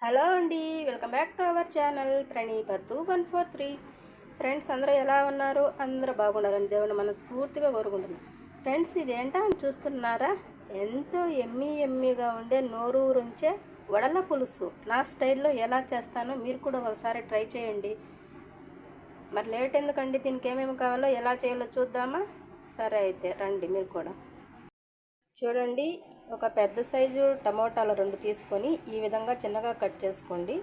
Hello అండి welcome back to our channel Praneetha two one four three friends అందరూ ఎలా ఉన్నారు అందరూ బాగుండాలని దేవుడు మన స్ఫూర్తిగా కోరుకుంటున్నాం ఫ్రెండ్స్ అని చూస్తున్నారా ఎంతో ఎమ్మి ఎమ్మిగా ఉండే నోరూరుంచే వడల పులుసు నా స్టైల్లో ఎలా చేస్తానో మీరు కూడా ఒకసారి ట్రై చేయండి మరి లేట్ ఎందుకండి దీనికి ఏమేమి కావాలో ఎలా చేయాలో చూద్దామా సరే అయితే రండి మీరు కూడా చూడండి ఒక పెద్ద సైజు టమోటాలు రెండు తీసుకొని ఈ విధంగా చిన్నగా కట్ చేసుకోండి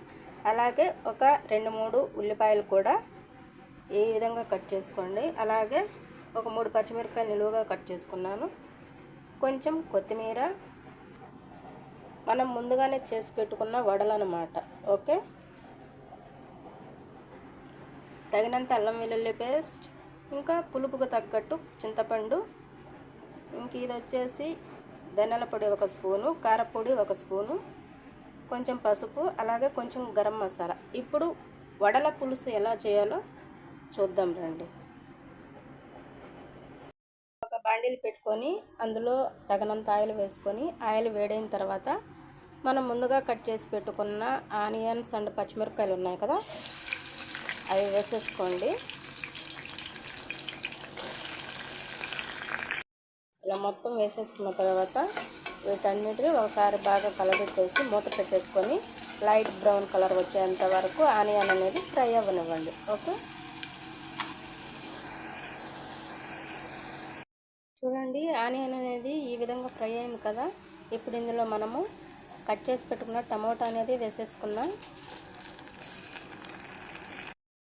అలాగే ఒక రెండు మూడు ఉల్లిపాయలు కూడా ఈ విధంగా కట్ చేసుకోండి అలాగే ఒక మూడు పచ్చిమిరపకాయలు నిలువుగా కట్ చేసుకున్నాను కొంచెం కొత్తిమీర మనం ముందుగానే చేసి పెట్టుకున్న వడలు అనమాట ఓకే తగినంత అల్లం వెల్లుల్లి పేస్ట్ ఇంకా పులుపుకు తగ్గట్టు చింతపండు ఇంక ఇది వచ్చేసి ధనియాల పొడి ఒక స్పూను కారపొడి ఒక స్పూను కొంచెం పసుపు అలాగే కొంచెం గరం మసాలా ఇప్పుడు వడల పులుసు ఎలా చేయాలో చూద్దాం రండి ఒక బాండీలు పెట్టుకొని అందులో తగినంత ఆయిల్ వేసుకొని ఆయిల్ వేడైన తర్వాత మనం ముందుగా కట్ చేసి పెట్టుకున్న ఆనియన్స్ అండ్ పచ్చిమిరపకాయలు ఉన్నాయి కదా అవి వేసేసుకోండి ఇలా మొత్తం వేసేసుకున్న తర్వాత వీటన్నిటిని ఒకసారి బాగా కలబెట్టేసి మూత పెట్టేసుకొని లైట్ బ్రౌన్ కలర్ వచ్చేంత వరకు ఆనియన్ అనేది ఫ్రై అవ్వనివ్వండి ఓకే చూడండి ఆనియన్ అనేది ఈ విధంగా ఫ్రై అయింది కదా ఇప్పుడు ఇందులో మనము కట్ చేసి పెట్టుకున్న టమోటా అనేది వేసేసుకున్నాం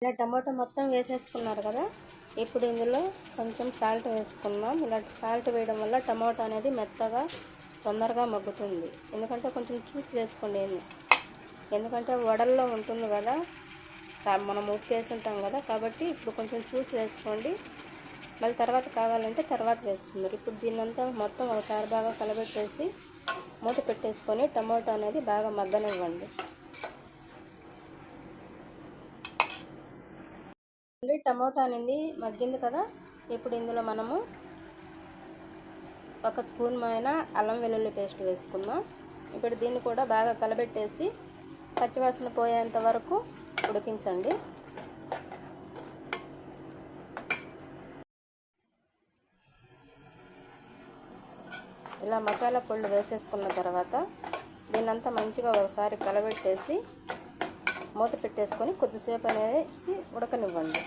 ఇలా టమోటా మొత్తం వేసేసుకున్నారు కదా ఇప్పుడు ఇందులో కొంచెం సాల్ట్ వేసుకుందాం ఇలా సాల్ట్ వేయడం వల్ల టమాటా అనేది మెత్తగా తొందరగా మగ్గుతుంది ఎందుకంటే కొంచెం చూసి వేసుకోండి ఎందుకంటే వడల్లో ఉంటుంది కదా మనం ఉప్పు వేసుంటాం కదా కాబట్టి ఇప్పుడు కొంచెం చూసి వేసుకోండి మళ్ళీ తర్వాత కావాలంటే తర్వాత వేసుకుందరు ఇప్పుడు దీన్నంతా మొత్తం ఒకసారి బాగా కలబెట్టేసి మూత పెట్టేసుకొని టమాటో అనేది బాగా మగ్గనివ్వండి మళ్ళీ టమోటా అనేది మగ్గింది కదా ఇప్పుడు ఇందులో మనము ఒక స్పూన్ మైన అల్లం వెల్లుల్లి పేస్ట్ వేసుకుందాం ఇప్పుడు దీన్ని కూడా బాగా కలబెట్టేసి పచ్చివాసన పోయేంత వరకు ఉడికించండి ఇలా మసాలా పొళ్ళు వేసేసుకున్న తర్వాత దీన్నంతా మంచిగా ఒకసారి కలబెట్టేసి మూత పెట్టేసుకొని కొద్దిసేపు అనేసి ఉడకనివ్వండి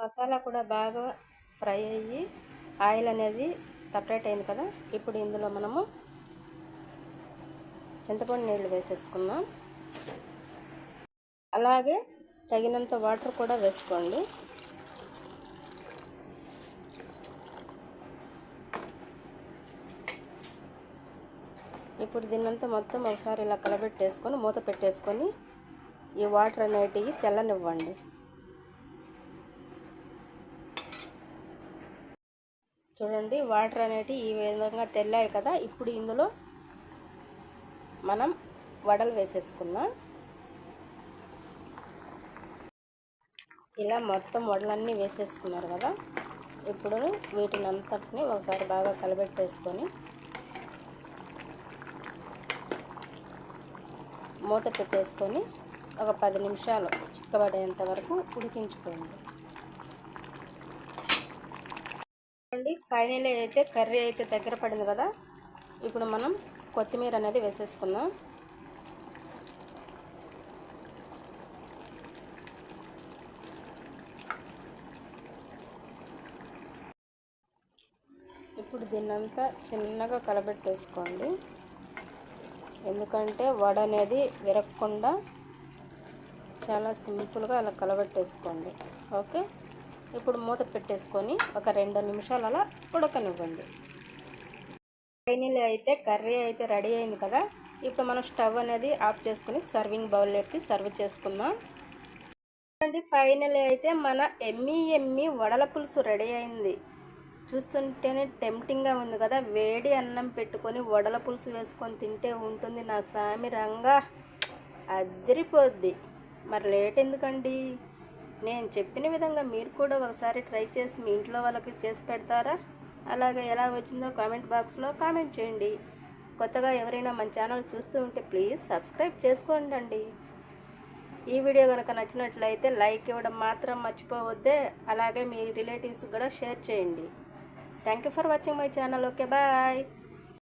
మసాలా కూడా బాగా ఫ్రై అయ్యి ఆయిల్ అనేది సపరేట్ అయింది కదా ఇప్పుడు ఇందులో మనము చింతపండు నీళ్ళు వేసేసుకుందాం అలాగే తగినంత వాటర్ కూడా వేసుకోండి ఇప్పుడు దీన్నంతా మొత్తం ఒకసారి ఇలా కలబెట్టేసుకొని మూత పెట్టేసుకొని ఈ వాటర్ అనేటివి తెల్లనివ్వండి చూడండి వాటర్ అనేటివి ఈ విధంగా తెల్లాయి కదా ఇప్పుడు ఇందులో మనం వడలు వేసేసుకున్నాం ఇలా మొత్తం వడలన్నీ వేసేసుకున్నారు కదా ఇప్పుడు వీటిని అంతటిని ఒకసారి బాగా కలబెట్టేసుకొని మూత పెట్టేసుకొని ఒక పది నిమిషాలు చిక్కబడేంత వరకు ఉడికించుకోండి చూడండి ఫైనల్ అయితే కర్రీ అయితే దగ్గర పడింది కదా ఇప్పుడు మనం కొత్తిమీర అనేది వేసేసుకుందాం ఇప్పుడు దీన్నంతా చిన్నగా కలబెట్టేసుకోండి ఎందుకంటే వడ అనేది విరగకుండా చాలా సింపుల్గా అలా కలబెట్టేసుకోండి ఓకే ఇప్పుడు మూత పెట్టేసుకొని ఒక రెండు నిమిషాలు అలా ఉడకనివ్వండి ఫైనల్ అయితే కర్రీ అయితే రెడీ అయింది కదా ఇప్పుడు మనం స్టవ్ అనేది ఆఫ్ చేసుకుని సర్వింగ్ బౌల్ ఎక్కి సర్వ్ చేసుకుందాం ఫైనల్ అయితే మన ఎమ్మి ఎమ్మి వడల పులుసు రెడీ అయింది చూస్తుంటేనే టెంప్టింగ్గా ఉంది కదా వేడి అన్నం పెట్టుకొని వడల పులుసు వేసుకొని తింటే ఉంటుంది నా సామి రంగా అదిరిపోద్ది మరి లేట్ ఎందుకండి నేను చెప్పిన విధంగా మీరు కూడా ఒకసారి ట్రై చేసి మీ ఇంట్లో వాళ్ళకి చేసి పెడతారా అలాగే ఎలా వచ్చిందో కామెంట్ బాక్స్లో కామెంట్ చేయండి కొత్తగా ఎవరైనా మన ఛానల్ చూస్తూ ఉంటే ప్లీజ్ సబ్స్క్రైబ్ చేసుకోండి అండి ఈ వీడియో కనుక నచ్చినట్లయితే లైక్ ఇవ్వడం మాత్రం మర్చిపోవద్దే అలాగే మీ రిలేటివ్స్ కూడా షేర్ చేయండి Thank you for watching my channel. Okay, bye.